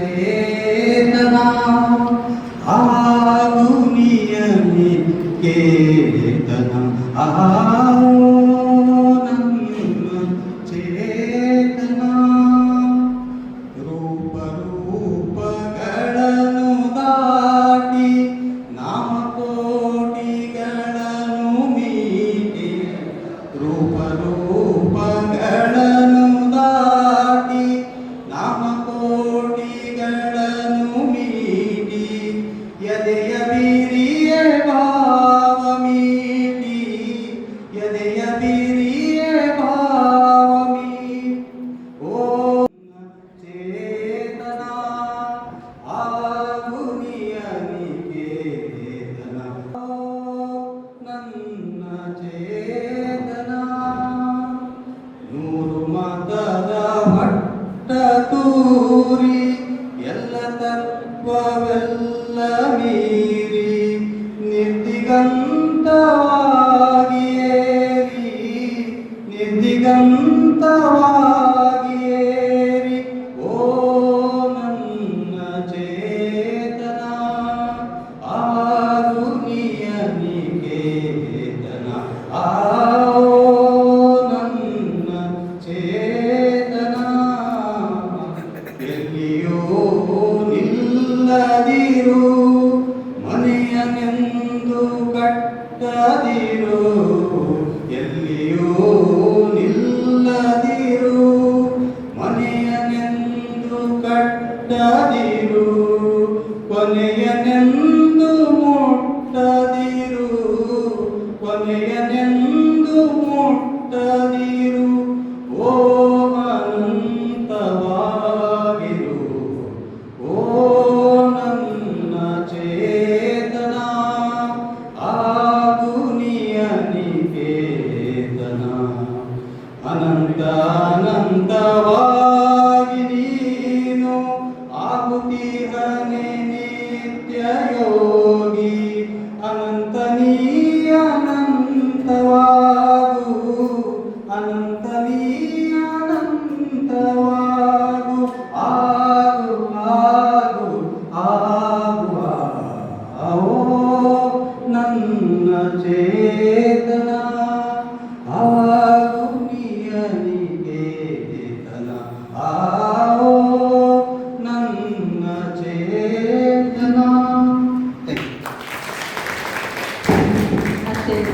చేతన ఆగునియని కేతన ఆనంద ತೂರಿ ಎಲ್ಲ ತತ್ವವೆಲ್ಲ ಮೀರಿ ನಿರ್ದಿಗಂತವಾಗಿ ನಿರ್ದಿಗಂತವಾಗಿ ಏರಿ ಓ ನನ್ನ ಚೇತನ ಆರುನಿಯ ನಿಕೇತನ ಆ ನನ್ನ ಚೇತನ. ಎಲ್ಲಿಯೋ ನಿಲ್ಲದಿರು ಮನೆಯನೆಂದು ಕಟ್ಟದಿರು. ಎಲ್ಲಿಯೋ ಕೊನೆಯನೆಂದು ಮುಟ್ಟದಿರು ಕೊನೆಯನೆಂದು ಮುಟ್ಟದಿರು ಓ ಅನಂತವಾಗಿರು ಓ ನನ್ನ ಚೇತನ ಆಗುನಿಯ ನಿಕೇತನ ಅನಂತ ಅನಂತವಾಗಿ అనంత నీ అనంతవాగు అనంత నీ అనంతవాగు ఆగు ఆగు ఆగు ఆగు చేతనా.